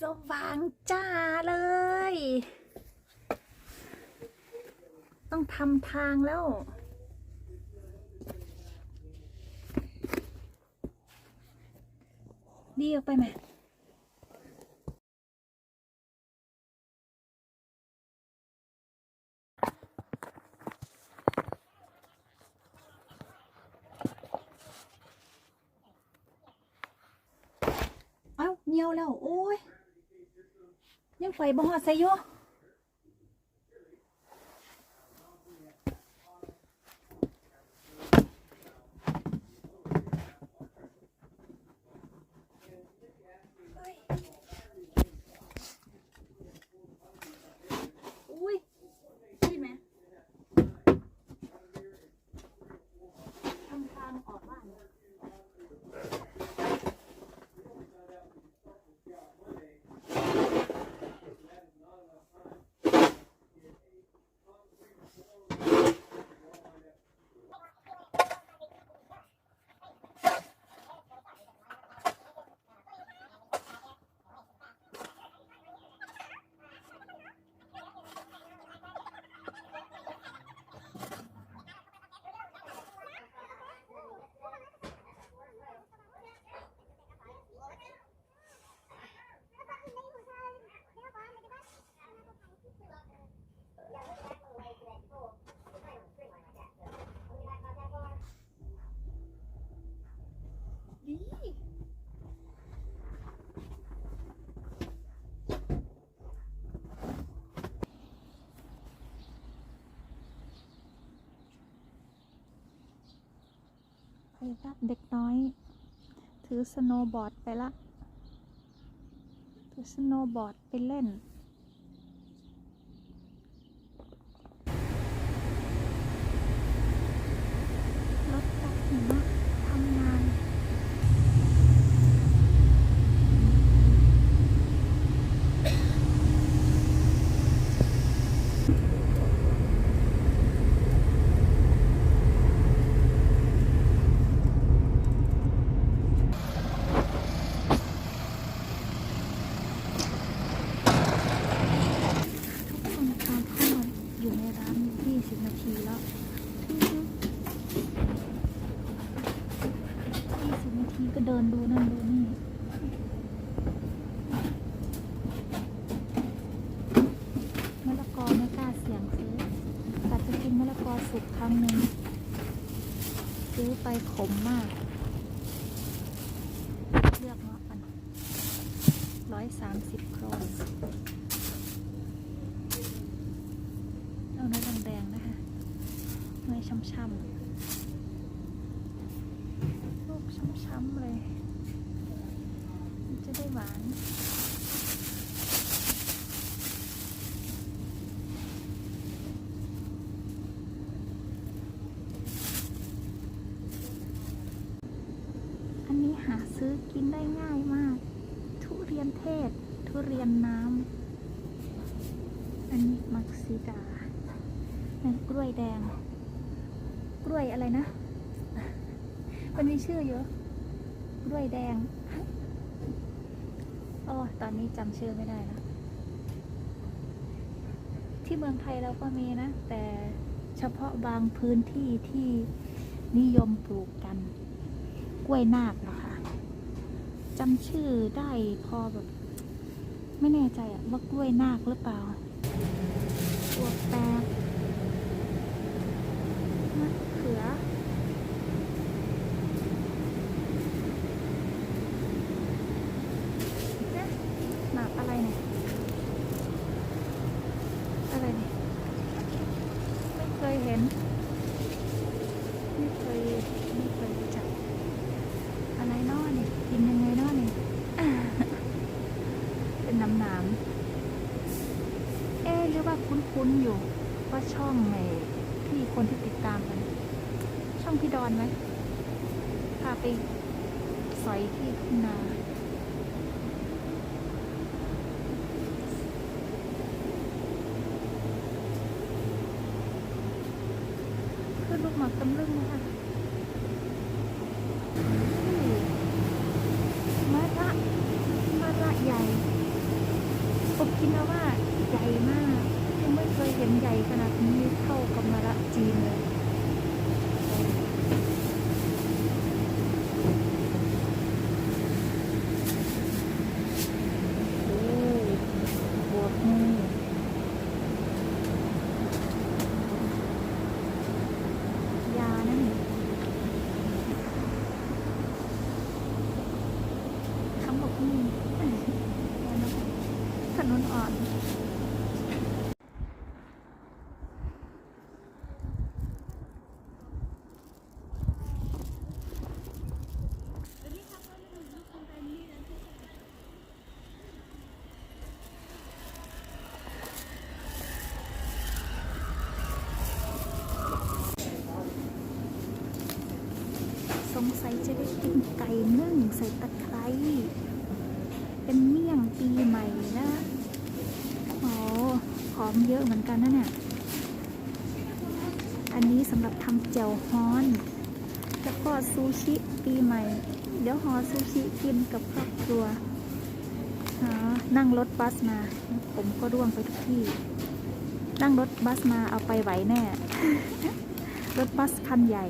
สว่างจ้าเลย ต้องทำทางแล้ว ดีออกไปไหมเอ้าเหี่ยวแล้ว โอ้ย ยังไฟบ่ฮอดใส่อยู่อุ้ยใช่ไหมทำทางออกบ้าน ดี ไปรับเด็กน้อย ถือสโนว์บอร์ดไปละ ถือสโนว์บอร์ดไปเล่น รถตักหิมะทำงาน ทุกคนตามเข้ามาอยู่ในร้าน 20 นาทีแล้ว 20 นาทีก็เดินดูนั่นดูนี่ มะละกอไม่กล้าเสี่ยงซื้อแต่จะกินมะละกอ สุกครั้งหนึ่งซื้อไปขมมาก เลือกเนาะอันร้อยสามสิบโครนเอาเนื้อแดงๆนะคะเนื้อช้ำๆลูกช้ำๆเลย จะได้หวานนี้หาซื้อกินได้ง่ายมาก ทุเรียนเทศ ทุเรียนน้ำ อันนี้ มักานั่นกล้วยแดง กล้วยอะไรนะ มันมีชื่อเยอะ กล้วยแดงโอ้ตอนนี้จำชื่อไม่ได้แล้วที่เมืองไทยเราก็มีนะ แต่เฉพาะบางพื้นที่ที่นิยมปลูกกัน กล้วยนาคนะคะจำชื่อได้พอแบบ ไม่แน่ใจอะว่ากล้วยนาคหรือเปล่า ตัวแปบมะเขือเนี่ยหมาอะไรเนี่ย อะไรเนี่ย ไม่เคยเห็น ไม่เคย ไม่เคยรู้จัก อะไรเนอเนี่ยกินยังไงเนอเนี่ย เป็นน้ำหนามๆ เอ๊ะหรือว่าคุ้ นอยู่ว่าช่องไอ้ที่คนที่ติดตามกัน ช่องพี่ดอนไหมพาไปสอยที่ทุ่งนาคือลูกหมากตำลึงนะคะมะระมะระใหญ่ปกินุ นอ่อน สงสัยจะได้กินไก่นึ่งใส่ตะไคร้เป็นเมี่ยงปีนะโอ้ห อมเยอะเหมือนกันนะเนี่ย อันนี้สำหรับทำแจ่วฮ้อน แล้วก็ซูชิปีใหม่ เดี๋ยวหอซูชิกินกับครอบครัว นั่งรถบัสมา ผมก็ร่วงไปทุกที่ นั่งรถบัสมาเอาไปไหวแน่ รถบัสคันใหญ่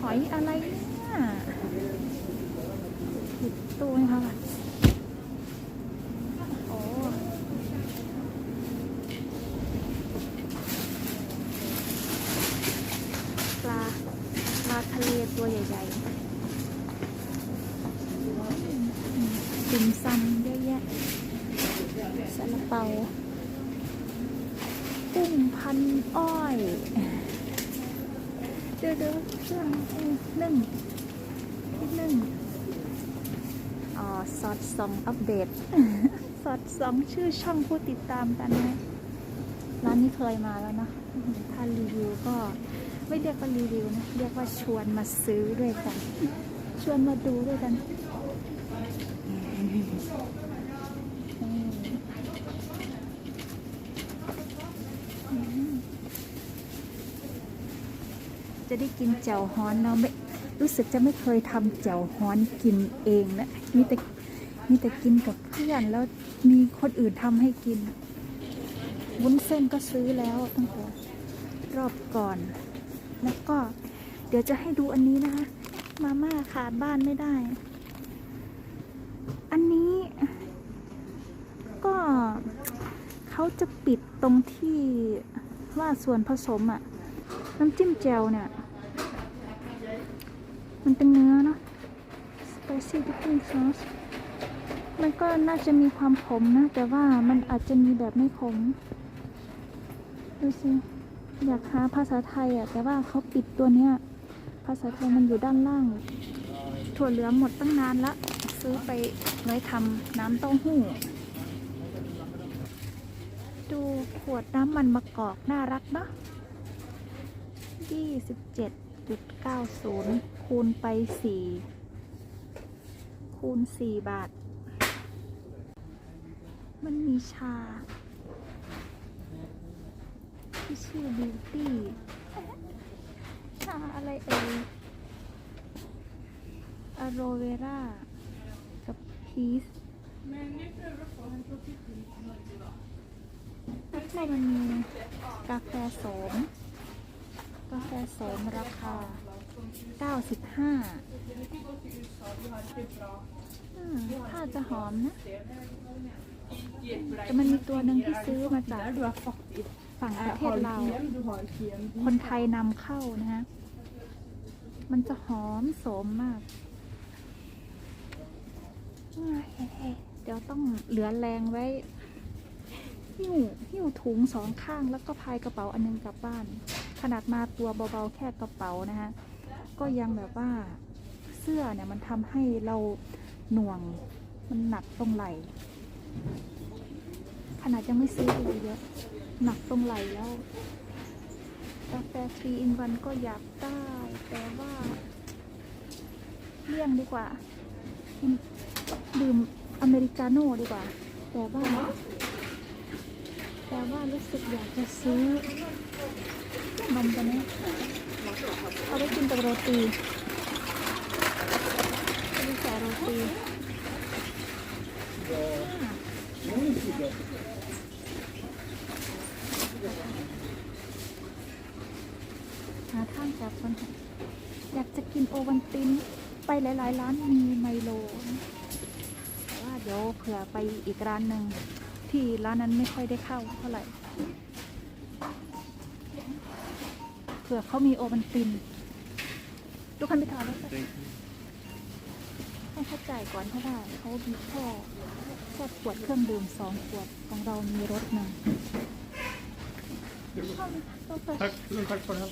หอยอะไรเนี่ยผิดตู้ไหมคะโอ้ปลา ปลาทะเลตัวใหญ่ๆอืม ติ่มซำเยอะแยะซาลาเปากุ้งพันอ้อยเดี๋ยวเดี๋ยวเครื่องนึ่งนิดนึ่งอ๋อสอดสองอัปเดตสอดสองชื่อช่องผู้ติดตามกันนะร้านนี้เคยมาแล้วเนะถ้ารีวิวก็ไม่เรียกว่ารีวิวนะ เรียกว่าชวนมาซื้อด้วยกัน ชวนมาดูด้วยกัน จะได้กินแจ่วฮ้อนเนาไม่รู้สึกจะไม่เคยทำแจ่วฮ้อนกินเองนะมีแต่มีแต่กินกับเพื่อนแล้วมีคนอื่นทำให้กิน วุ้นเส้นก็ซื้อแล้วตั้งแต่รอบก่อน แล้วก็เดี๋ยวจะให้ดูอันนี้นะคะ มาม่าขาดบ้านไม่ได้ อันนี้ ก็ เขาจะปิดตรงที่ว่าส่วนผสมอะน้ำจิ้มแจ่วเนี่ย มันเป็นเนื้อเนาะ spicy dipping sauce มันก็น่าจะมีความขมนะ แต่ว่ามันอาจจะมีแบบไม่ขม ดูสิ อยากหาภาษาไทยอะแต่ว่าเขาปิดตัวเนี้ย ภาษาไทยมันอยู่ด้านล่าง ถั่วเหลืองหมดตั้งนานละ ซื้อไปไว้ทำน้ำเต้าหู้ ดูขวดน้ำมันมะกอก น่ารักเนาะ27.90 คูณไป 4 คูณ 4 บาท มันมีชา ที่ชื่อ Beauty ชาอะไรเอ่ยอะโรเวรากับพีซ แล้วก็มันมีกาแฟโสม กาแฟโสมราคา 95ถ้าจะหอมนะแต่มันมีตัวหนึ่งที่ซื้อมาจากฝั่งประเทศลาคนไทยนำเข้านะฮะ มันจะหอมโสมมากเอ้ยเดี๋ยวต้องเหลือแรงไว้ หิ้วหิ้วถุงสองข้างแล้วก็พายกระเป๋าอันนึงกลับบ้าน ขนาดมาตัวเบาๆแค่กระเป๋านะฮะก็ยังแบบว่าเสื้อเนี่ยมันทำให้เราหน่วงมันหนักตรงไหล่ขนาดยังไม่ซื้อเลยเยอะหนักตรงไหล่แล้วกาแฟทรีอินวันก็อยากได้ แต่ว่าเลี่ยงดีกว่า ดื่มอเมริกาโน่ดีกว่า แต่ว่า แต่ว่ารู้สึกอยากจะซื้อนมกันนี้เอาไว้กินกับโรตีเอาไว้แกโรตีหาทางกลับมันอยากจะกินโอวันตินไปหลาย ๆ ร้านมีไมโลแต่ว่าเดี๋ยวเผื่อไปอีกร้านหนึ่ง ที่ร้านนั้นไม่ค่อยได้เข้าเท่าไหร่เผื่อเขามีโอวันตินดูคันไปทานแล้วให้เขาจ่ายก่อนเพราะว่าเขามีแค่แค่ขวดเครื่องดื่มสองขวดของเรามีรถหนึ่งเข้ามาเข้าไป Tack, tack för det här.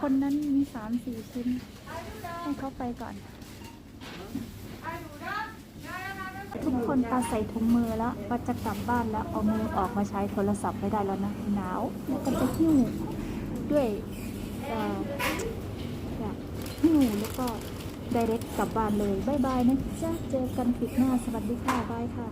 คนนั้นมีสามสี่ชิ้น ให้เขาไปก่อน ทุกคนปาใส่ถุงมือแล้วปาจะกลับบ้านแล้วเอามือออกมาใช้โทรศัพท์ไม่ได้แล้วนะหนาวแล้วก็จะหิ้วด้วยหิ้วแล้วก็ไดเรกกลับบ้านเลยบายบายนะจ๊ะเจอกันคลิปหน้าสวัสดีค่ะบายค่ะ